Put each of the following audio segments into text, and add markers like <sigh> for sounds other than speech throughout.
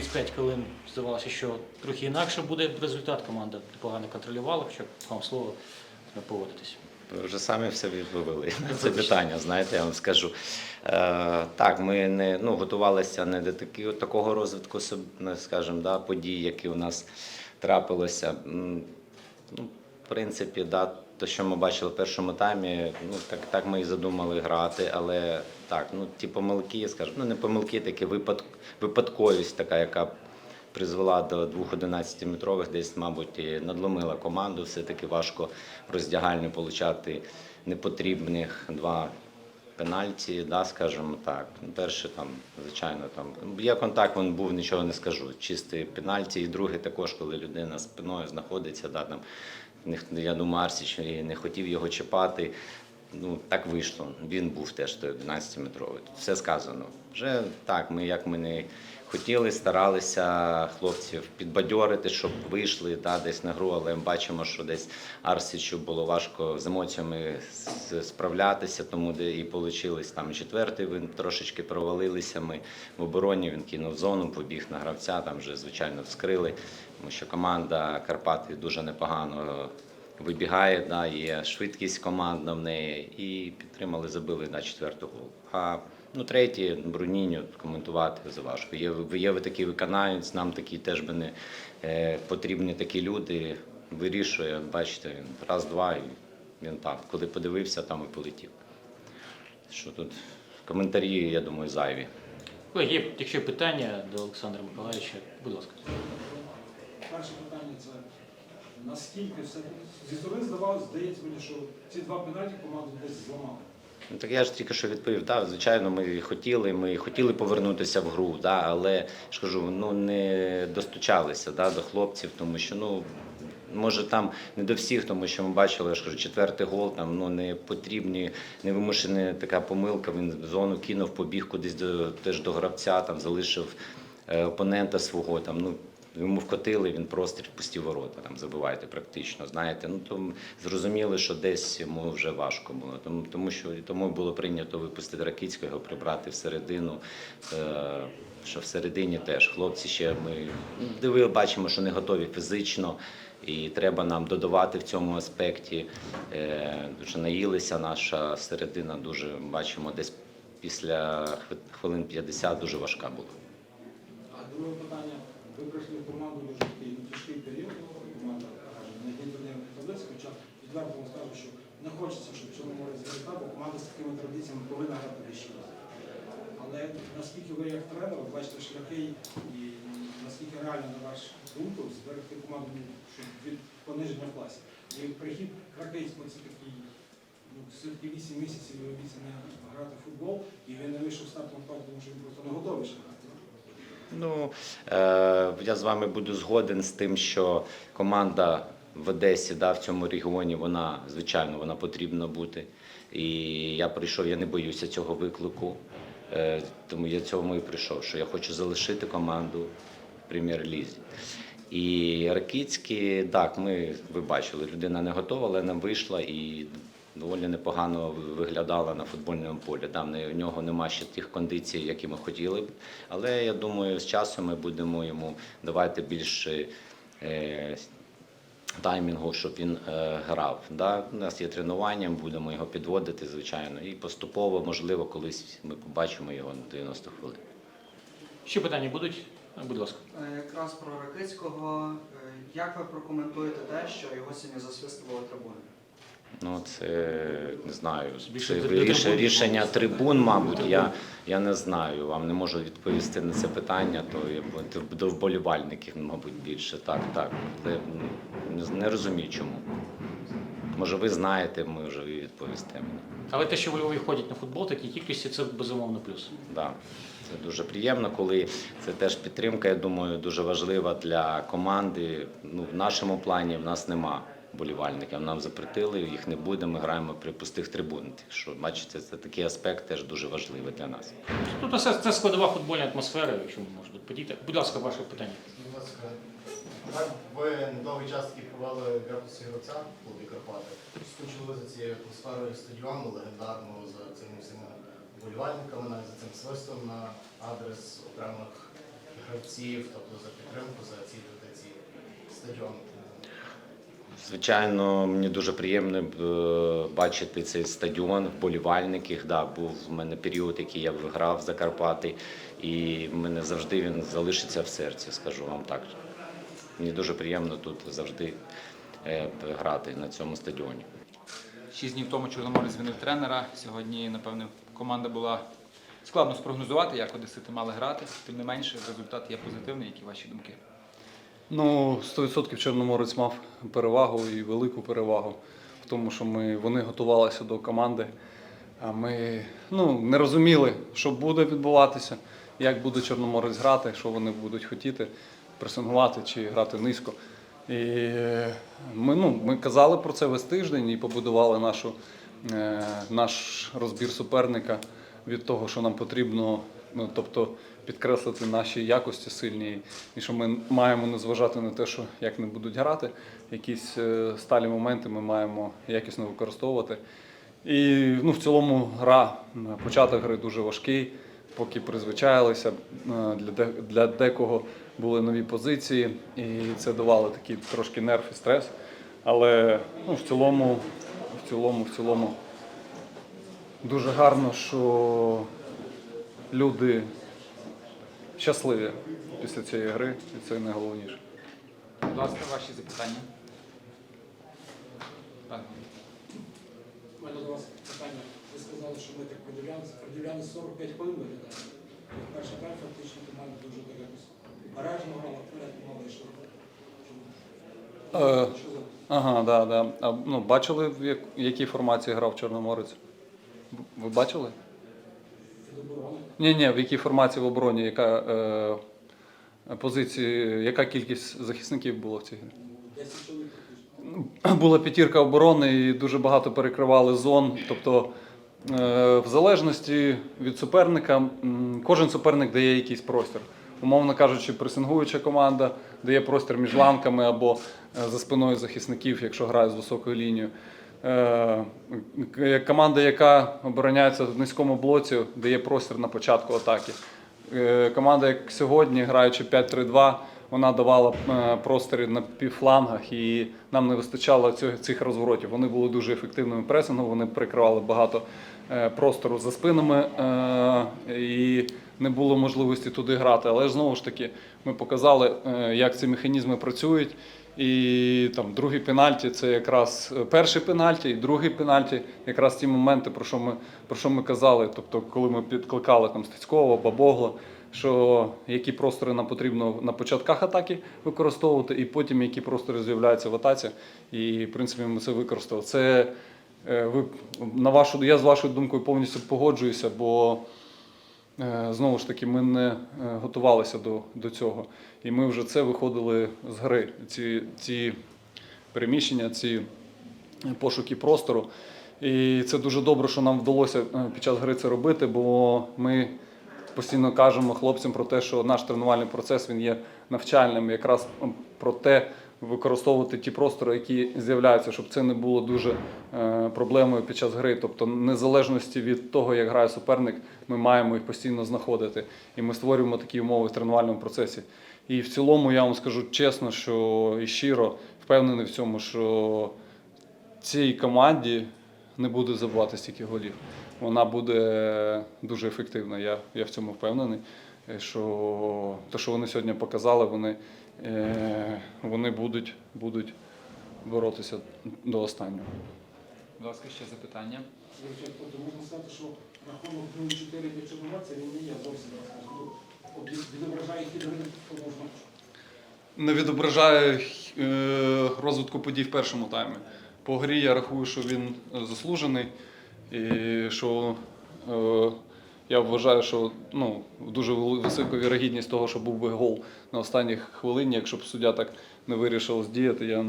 35 хвилин здавалося, що трохи інакше буде результат. Команда погано контролювала, хоча вам слово не поводитись. Ви вже самі все відповіли <laughs> це питання. Знаєте, я вам скажу. Е, так, ми не ну, готувалися не до такі, такого розвитку, ну, скажімо, да, подій, які у нас трапилося. Ну, в принципі, да, те, що ми бачили в першому таймі, ну так, так ми і задумали грати, але так, ну ті помилки, скажімо, ну не помилки, такі випад, випадковість така, яка призвела до двох 11-метрових, десь, мабуть, і надломила команду. Все-таки важко в роздягальню получати непотрібних два пенальті, да, скажімо так. Ну, Перше там, звичайно, там є контакт, він був, нічого не скажу. Чистий пенальті, і другий також, коли людина спиною знаходиться, да, там, я думаю, Арсіч не хотів його чіпати. Ну, так вийшло. Він був теж той 11-метровий. Тут все сказано. Вже так, ми як ми не хотіли, старалися хлопців підбадьорити, щоб вийшли да, десь на гру, але ми бачимо, що десь Арсічу було важко з емоціями справлятися, тому де і вийшли там четвертий, він трошечки провалилися. Ми в обороні він кинув зону, побіг на гравця, там вже звичайно вскрили, тому що команда Карпати дуже непогано вибігає, да, є швидкість командна в неї, і підтримали, забили на четверту гол. А ну, третій, Бруніньо, коментувати заважко. Є, є ви такі виконавець, нам такі теж би не е, потрібні такі люди. Вирішує, бачите, він раз-два, і він там. Коли подивився, там і полетів. Що тут коментарі, я думаю, зайві. Є, якщо питання до Олександра Миколаївича, будь ласка. Перше питання це наскільки все зі сторони здавалося, здається мені, що ці два пенальті команду десь зламали. Ну, так я ж тільки що відповів. Так, звичайно, ми хотіли, ми хотіли повернутися в гру, да, але я ж кажу, ну не достучалися да, до хлопців, тому що ну. Може там не до всіх, тому що ми бачили, я ж кажу, четвертий гол, там ну не потрібні, невимушена така помилка. Він в зону кинув, побіг кудись до теж до гравця, там залишив е, опонента свого. Там ну йому вкотили, він простріл пусті ворота. Там забивайте практично. Знаєте, ну то зрозуміли, що десь йому вже важко було. Тому тому що тому було прийнято випустити Ракицького, прибрати всередину. Е, що всередині теж хлопці ще ми дивили, бачимо, що не готові фізично, і треба нам додавати в цьому аспекті. Е, Дуже наїлися. Наша середина дуже бачимо, десь після хвилин 50 дуже важка була. А друге питання, ви прийшли в команду дуже такий ну, тяжкий період, команда каже, на дні турнірної таблиці, хоча відверто вам скажу, що не хочеться, щоб в цьому році результат, бо команда з такими традиціями повинна грати вищий. Але наскільки ви як тренер бачите шляхи і наскільки реально на ваш думку зберегти команду ну, від пониження в класі. І прихід Кракейського це такий ну, все-таки 8 місяців ви обіцяні грати в футбол, і він не вийшов в стартовому тому що він просто не готовий ще грати. Ну, е, я з вами буду згоден з тим, що команда в Одесі, да, в цьому регіоні, вона, звичайно, вона потрібна бути. І я прийшов, я не боюся цього виклику. Е, тому я цьому і прийшов, що я хочу залишити команду в прем'єр-лізі. І Ракицький, так, ми, ви бачили, людина не готова, але нам вийшла і доволі непогано виглядала на футбольному полі. Не- у нього нема ще тих кондицій, які ми хотіли б. Але я думаю, з часом ми будемо йому давати більше е, таймінгу, щоб він е, грав. Да? У нас є тренування, ми будемо його підводити, звичайно. І поступово, можливо, колись ми побачимо його на 90 хвилин. Ще питання будуть? Будь ласка. Е, Якраз про Ракицького. Е, Як ви прокоментуєте те, що його сьогодні засвистували трибуни? Ну, це не знаю. Більше Це ріш- трибун. рішення трибун, мабуть. Я, я не знаю. Вам не можу відповісти на це питання, то я до вболівальників, мабуть, більше. Так, так. Але не, не розумію чому. Може, ви знаєте, ми вже і відповісте мені. Але те, що у Львові ходять на футбол, в такій кількості, це безумовно плюс. Да. Це дуже приємно, коли це теж підтримка, я думаю, дуже важлива для команди. Ну, в нашому плані в нас нема болівальників. Нам запретили, їх не буде. Ми граємо при пустих трибунах. Що, бачите, це такий аспект теж дуже важливий для нас. Тут це, це складова футбольна атмосфера, якщо можна тут подіти. Будь ласка, ваше питання. Будь ласка, так ви недовгий час в якості гравця в клубі Карпати. Скучили за цією атмосферою стадіону, легендарного, за цими всіма вболівальниками, навіть за цим свистом на адрес окремих гравців, тобто за підтримку, за ці традиції стадіону. Звичайно, мені дуже приємно е, бачити цей стадіон, вболівальників. Да, був в мене період, який я виграв за Карпати, і в мене завжди він залишиться в серці, скажу вам так. Мені дуже приємно тут завжди е, грати на цьому стадіоні. Шість днів тому Чорноморець змінив тренера. Сьогодні, напевне, команда була складно спрогнозувати, як одесити мали грати. Тим не менше, результат є позитивний. Які ваші думки? Ну, 100% Чорноморець мав перевагу і велику перевагу в тому, що ми, вони готувалися до команди, а ми ну, не розуміли, що буде відбуватися, як буде Чорноморець грати, що вони будуть хотіти пресингувати чи грати низько. І ми, ну, ми казали про це весь тиждень і побудували нашу, е, наш розбір суперника від того, що нам потрібно, ну, тобто підкреслити наші якості сильні, і що ми маємо не зважати на те, що як не будуть грати, якісь е, сталі моменти ми маємо якісно використовувати. І ну, в цілому гра, е, початок гри дуже важкий, поки призвичаїлися. Е, Для, для декого були нові позиції, і це давало такий трошки нерв і стрес. Але ну, в цілому, в цілому, в цілому дуже гарно, що люди щасливі після цієї гри, і це найголовніше. Будь ласка, ваші запитання. У мене до вас питання. Ви сказали, що ми так продивлялися. Продивлялися 45 хвилин виглядає. Перша тайм фактично команда дуже так якось обережно грала, вперед мало йшла. Е, Що Ага, да, да. А, ну, бачили, в як- якій формації грав Чорноморець? Ви бачили? Ні, ні, в якій формації в обороні, яка е, позиції, яка кількість захисників було в цій грі? 10 чоловік. Була п'ятірка оборони і дуже багато перекривали зон. Тобто, е, в залежності від суперника, кожен суперник дає якийсь простір. Умовно кажучи, пресингуюча команда дає простір між ланками або е, за спиною захисників, якщо грає з високою лінією. Е, Команда, яка обороняється в низькому блоці, дає простір на початку атаки. Е, Команда, як сьогодні, граючи 5-3-2, вона давала е, простори на півфлангах, і нам не вистачало цих розворотів. Вони були дуже ефективними пресингом, вони прикривали багато е, простору за спинами, е, і не було можливості туди грати. Але ж знову ж таки, ми показали, е, як ці механізми працюють. І там другий пенальті це якраз е, перший пенальті, і другий пенальті, якраз ті моменти, про що ми про що ми казали. Тобто, коли ми підкликали там Стецького, Бабогло, що які простори нам потрібно на початках атаки використовувати, і потім які простори з'являються в атаці. І в принципі ми це використали. Це е, ви на вашу я з вашою думкою повністю погоджуюся, бо Знову ж таки, ми не е, готувалися до, до цього. І ми вже це виходили з гри. Ці, ці переміщення, ці пошуки простору. І це дуже добре, що нам вдалося е, під час гри це робити, бо ми постійно кажемо хлопцям про те, що наш тренувальний процес він є навчальним, якраз про те, використовувати ті простори, які з'являються, щоб це не було дуже е, проблемою під час гри. Тобто, незалежності від того, як грає суперник, ми маємо їх постійно знаходити. І ми створюємо такі умови в тренувальному процесі. І в цілому я вам скажу чесно, що і щиро впевнений в цьому, що цій команді не буде забувати стільки голів. Вона буде дуже ефективна. Я, я в цьому впевнений. Що те, що вони сьогодні показали, вони, вони будуть, будуть боротися до останнього. Будь ласка, ще запитання. Тобто можна сказати, що рахунок 0-4 для Чорноморця він не є зовсім. Відображає хід. Не відображає е, розвитку подій в першому таймі. По грі я рахую, що він е, заслужений. І що е, я вважаю, що ну, дуже висока вірогідність того, що був би гол на останній хвилині, якщо б суддя так не вирішив здіяти. Я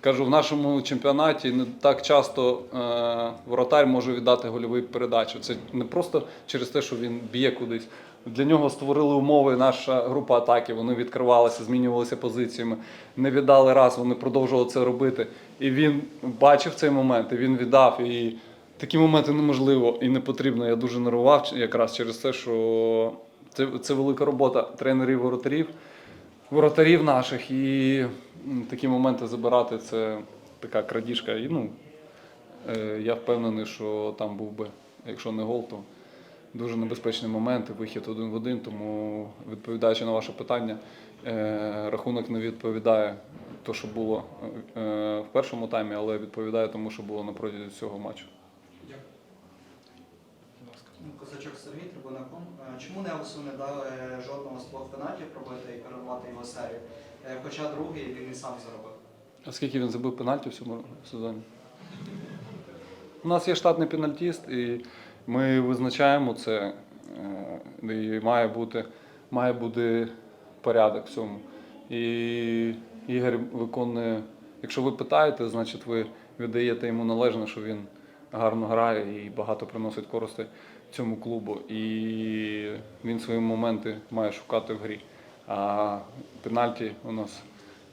кажу, в нашому чемпіонаті не так часто е, воротар може віддати гольову передачу. Це не просто через те, що він б'є кудись. Для нього створили умови наша група атаки. Вони відкривалися, змінювалися позиціями. Не віддали раз, вони продовжували це робити. І він бачив цей момент, і він віддав. І такі моменти неможливо і не потрібно. Я дуже нервував якраз через те, що Це, це велика робота тренерів воротарів, воротарів наших. І такі моменти забирати це така крадіжка. І, ну, е, я впевнений, що там був би, якщо не гол, то дуже небезпечний момент, вихід один в один. Тому, відповідаючи на ваше питання, е, рахунок не відповідає то, що було е, в першому таймі, але відповідає тому, що було на протязі цього матчу. Сергій, трибуна Ком. Е, Чому Невесу не дали жодного з двох пенальтів пробити і перервати його серію? Е, Хоча другий він і сам заробив. А скільки він забив пенальті в цьому сезоні? У нас є штатний пенальтіст, і ми визначаємо це. е, І має бути, має бути порядок в цьому. І Ігор виконує, якщо ви питаєте, значить ви віддаєте йому належне, що він гарно грає і багато приносить користі цьому клубу. І він свої моменти має шукати в грі. А пенальті у нас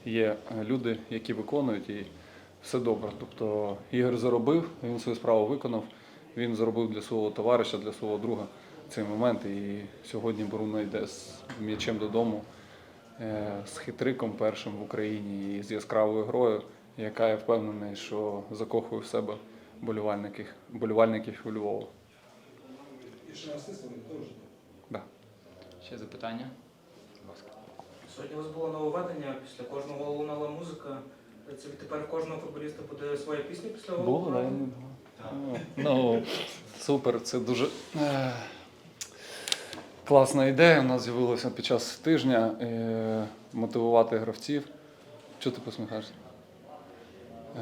є люди, які виконують, і все добре. Тобто Ігор заробив, він свою справу виконав. Він заробив для свого товариша, для свого друга цей момент. І сьогодні Бруно йде з м'ячем додому, е, з хитриком першим в Україні і з яскравою грою, яка я впевнений, що закохує в себе болівальників, болівальників Львова. Асист вони теж. Да. Ще запитання? Будь ласка. Сьогодні у вас було нововведення, після кожного лунала музика. Це тепер кожного футболіста буде своя пісня після голу? Було, да, не думав. Ну, супер, це дуже е, класна ідея. У нас з'явилася під час тижня е, мотивувати гравців. Чого ти посміхаєшся?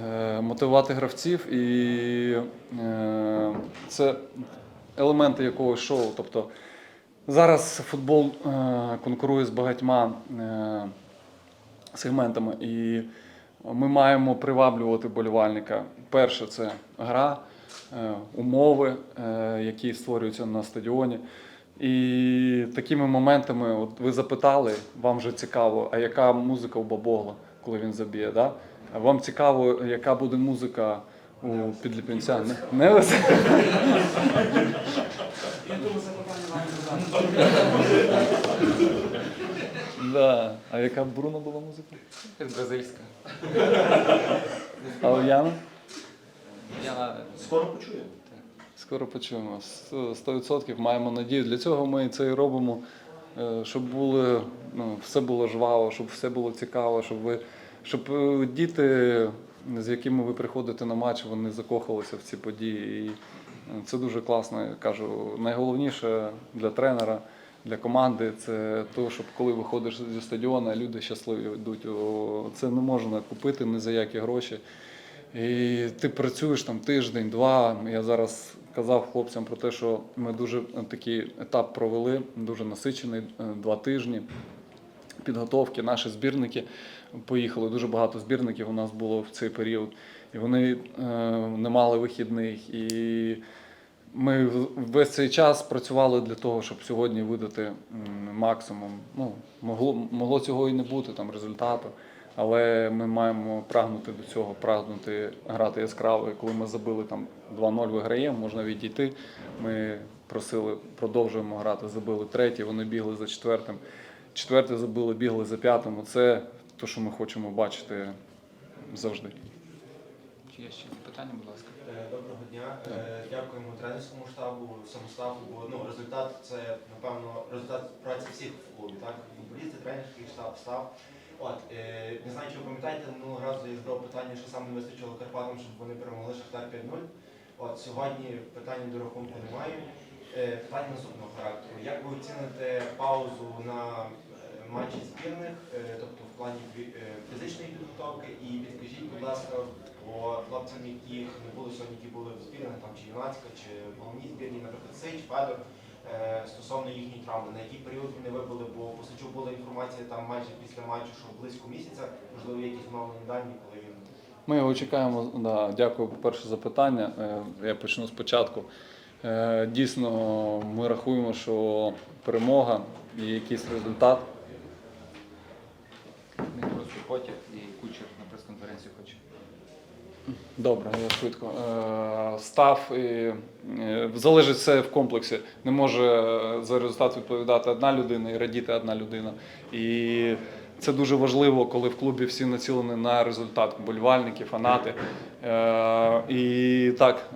Е, мотивувати гравців і е, це елементи якогось шоу. Тобто зараз футбол е, конкурує з багатьма е, сегментами. І ми маємо приваблювати болівальника. Перше це гра, е, умови, які створюються на стадіоні. І такими моментами, от ви запитали, вам вже цікаво, а яка музика у Бабогла, коли він заб'є. Да? Вам цікаво, яка буде музика у підліпінця? Не, не. Я думаю, запитання вам. Да. А яка Бруно була музика? Бразильська. А у Яна? Скоро почуємо. Скоро почуємо. Сто- 100% маємо надію. Для цього ми це і робимо, е, щоб були, ну, все було жваво, щоб все було цікаво, щоб ви, щоб е, діти, з якими ви приходите на матч, вони закохалися в ці події. І е, це дуже класно. Я кажу, найголовніше для тренера. Для команди це то, щоб коли виходиш зі стадіону, люди щасливі йдуть. Це не можна купити ні за які гроші. І ти працюєш там тиждень, два. Я зараз казав хлопцям про те, що ми дуже такий етап провели, дуже насичений, е, два тижні підготовки. Наші збірники поїхали. Дуже багато збірників у нас було в цей період, і вони е, не мали вихідних. І ми весь цей час працювали для того, щоб сьогодні видати максимум. Ну, могло, могло цього і не бути там результату. Але ми маємо прагнути до цього, прагнути грати яскраво. І коли ми забили там 2-0 виграємо, можна відійти. Ми просили, продовжуємо грати, забили третій, вони бігли за четвертим. Четвертий забили, бігли за п'ятим. Це те, що ми хочемо бачити завжди. Чи є ще запитання, будь ласка? Е, Доброго дня. Е, Дякуємо тренерському штабу, всьому стафу, бо ну, результат це, напевно, результат праці всіх в клубі, так? Футболісти, тренерський штаб, став. От, е, не знаю, чи ви пам'ятаєте, минулого разу я задав питання, що саме не вистачило Карпатам, щоб вони перемогли Шахтар 5-0. От, сьогодні питання до рахунку немає. Е, Питання наступного характеру. Як ви оціните паузу на е, матчі збірних, е, тобто в плані фізичної підготовки, і підкажіть, будь ласка, по хлопцям, яких не були сьогодні, які були в збірних, там чи юнацька, чи в головній збірні, наприклад, Сич, Федор, стосовно їхньої травми, на який період вони вибули, бо по Сичу була інформація там майже після матчу, що близько місяця, можливо, якісь оновлені дані, коли він Ми його чекаємо. Да, дякую, по-перше, за питання. Е, Я почну спочатку. Е, Дійсно, ми рахуємо, що перемога і якийсь результат. Він просто потяг і кучер на прес-конференцію хоче. Добре, я швидко. Е, Став і е, залежить все в комплексі. Не може за результат відповідати одна людина і радіти одна людина. І це дуже важливо, коли в клубі всі націлені на результат, болівальники, фанати. Е, І так,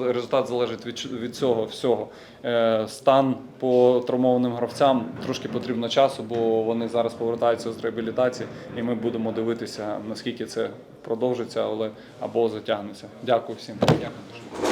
е, результат залежить від, від цього всього. Е, Стан по травмованим гравцям трошки потрібно часу, бо вони зараз повертаються з реабілітації, і ми будемо дивитися, наскільки це продовжиться, але або затягнеться. Дякую всім. Дякую